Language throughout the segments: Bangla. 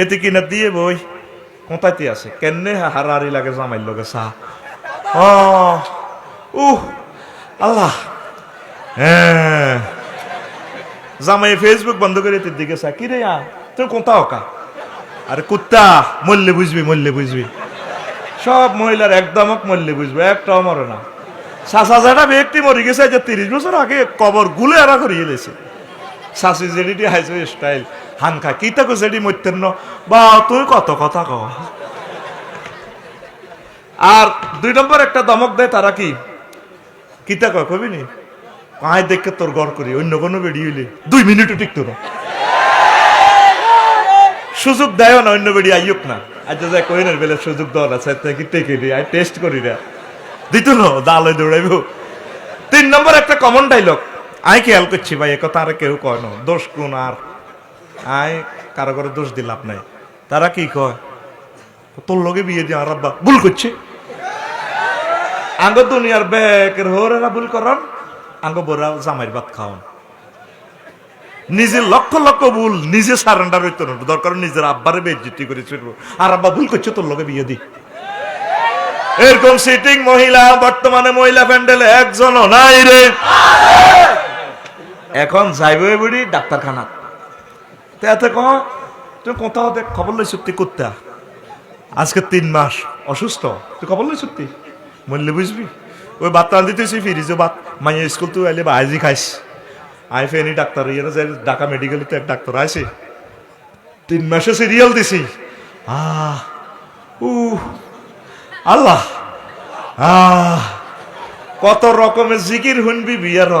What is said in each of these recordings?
এতে কিনা দিয়ে বই? কোথায় আছে? কেনে হারাহারি লাগে জামাইর লগে ও উহ, আল্লাহ। হ্যাঁ। জামাই ফেসবুক বন্ধ করে তোর দিকে চা। কি রে তুই কোথা ওকা আরে কুত্তা, মরলে বুঝবি মরলে বুঝবি। সব মহিলার একদমক মরলে বুঝবে, একটাও মরে না। সাসা জাটা ব্যক্তি মরে গেছে, যে তিরিশ বছর আগে কবর গুলে আরা করিয়ে লেছে শাশি জেডিটি হাইছে স্টাইল হানখা কি তাকো জেডি মত্যেন বা, তুই কত কথা কও আর দুই নম্বর একটা দমক দেয় তারা কি? কিতা কয় কবি নি? কাঁই দেখে তোর গড় করি, অন্য কোনো বেরিয়ে হইলে। দুই মিনিটও টিকতো না। সুযোগ দেয় না, অন্য বেড়ি আইয়ুক না। আজ যা কইনের বেলে সুযোগ দেওয়া না সাথে কি টেকে দি আই টেস্ট করি না। দিত না দালে দৌড়াইব। তিন নম্বর একটা কমন ডাইলগ আই খেয়াল করছি ভাই একথা আর কেউ কয় না। দোষ কোন আর? আই কারও করে দোষ দিলাম নাই তারা কি কয়? তোর লগে বিয়ে দিয়ে আর আব্বা ভুল করছে। আঙ্গ দুনিয়ার বেকের হোরেরা ভুল করন আঙ্গ বোরা জামাইর ভাত খাওয়ান। নিজে লক্ষ লক্ষ ভুল নিজে সারেন্ডার হইতো না। দরকার নিজের আব্বারে বেজ্জিতি করে চলবো আর আব্বা ভুল করছে, তোর লগে বিয়ে দি। এরকম সিটিং মহিলা, বর্তমানে মহিলা প্যান্ডেলে একজনও নাই রে। এখন যাইবে বুড়ি ডাক্তারখানা তাতে কহ তুই কোথাও দেখ খবর লই চুক্তি করতে? আজকে তিন মাস। অসুস্থ? তুই খবর লই চুক্তি? মরলে বুঝবি? ওই ভাত রান দিতেছি ফিরিজ ভাত মাইয়া স্কুল তুই আইলে ভাজি খাইস। আই ফেনি ডাক্তার ইয়ে যে ঢাকা মেডিকেলে তো এক ডাক্তার আছে তিন মাসে সিরিয়াল দিছি। আহ উ আল্লাহ। আহ, কত রকমের জিকির শুনবি বিয়ার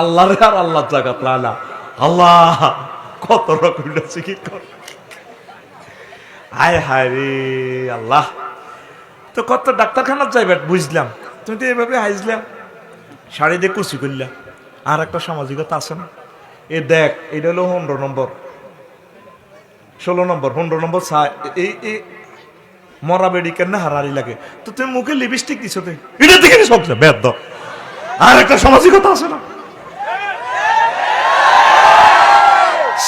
আল্লাহ আর আল্লাহ জাগাত লালা আল্লাহ। কত রকমের জিকির কর? হায় আল্লাহ। তো কত ডাক্তারখানার যাইবে, বুঝলাম। তুমি তো এভাবে হাইজলাম শাড়ি দিয়ে কুচি করলাম আর একটা সামাজিকতা আছে না? এ দেখ, এটা হলো পনেরো নম্বর। ষোলো নম্বর, পনেরো নম্বর এই এই মরা বেড়ি কেন হারারি লাগে। তো তুমি মুখে লিপস্টিক দিছো তুই এটা দেখে সব বেদ। আর একটা সামাজিকতা আছে না?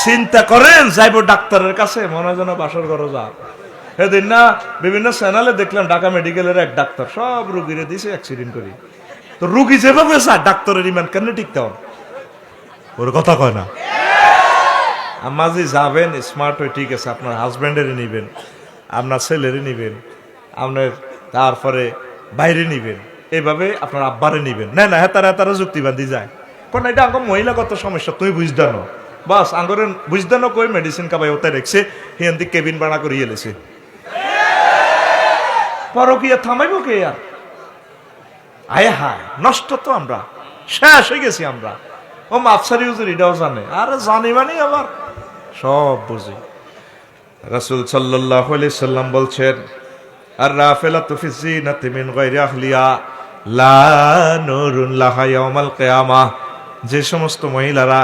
চিন্তা করেন, যাইব ডাক্তারের কাছে, মনে হয় যেন বাসর ঘরে যা সেদিন না বিভিন্ন চ্যানেলে দেখলাম, ঢাকা মেডিকেলের এক ডাক্তার, সব রুগীরে দিছে অ্যাক্সিডেন্ট করি। তো রুগী যেভাবে চায়, ডাক্তারের ইমান কেন টিকতে হন ওর কথা কয় না। আমাজি যাবেন স্মার্ট হয়ে ঠিক আছে, আপনার হাজব্যান্ডেরই নিবেন, আপনার ছেলেরই নিবেন, আপনার তারপরে বাইরে নিবেন এইভাবে আপনার আব্বারে নিবেন। না না, হেতারা হেতারা যুক্তিবাদী যায়। কোন এটা আঙ্গ মহিলাগত সমস্যা তুমি বুঝদানো বাস, আঙ্গরের বুঝদানো কই মেডিসিন কাবাই ওতে রেখছে হিয়ান্তি কেবিন বানা করিয়ে লেছে। পরকিয়া থামাইব কে আর? আয় হায়, নষ্ট তো আমরা, শেষ হয়ে গেছি আমরা। ও মাফসারি হুজুর, এটাও জানে। আরে জানি মানে আবার, সব বুঝি। রাসুল সাল্লাহ সাল্লাম বলছেন, আর রাফেলা তুফিসি নাতিমিন গাইরে আহলিয়া লা নুরুন লাহা ইয়াউমাল কিয়ামা। যে সমস্ত মহিলারা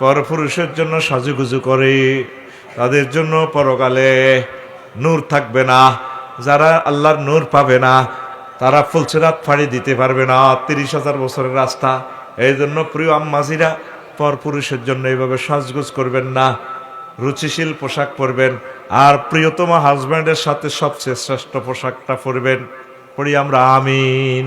পরপুরুষের জন্য সাজুগুজু করে, তাদের জন্য পরকালে নূর থাকবে না। যারা আল্লাহর নূর পাবে না, তারা ফুলছেরাত ফাড়ি দিতে পারবে না। তিরিশ হাজার বছরের রাস্তা। এই জন্য প্রিয় আম্মাজিরা পর পুরুষের জন্য এইভাবে সাজগুজ করবেন না। রুচিশীল পোশাক পরবেন। আর প্রিয়তম হাজব্যান্ডের সাথে সবচেয়ে শ্রেষ্ঠ পোশাকটা পরবেন। পড়ি আমরা আমিন।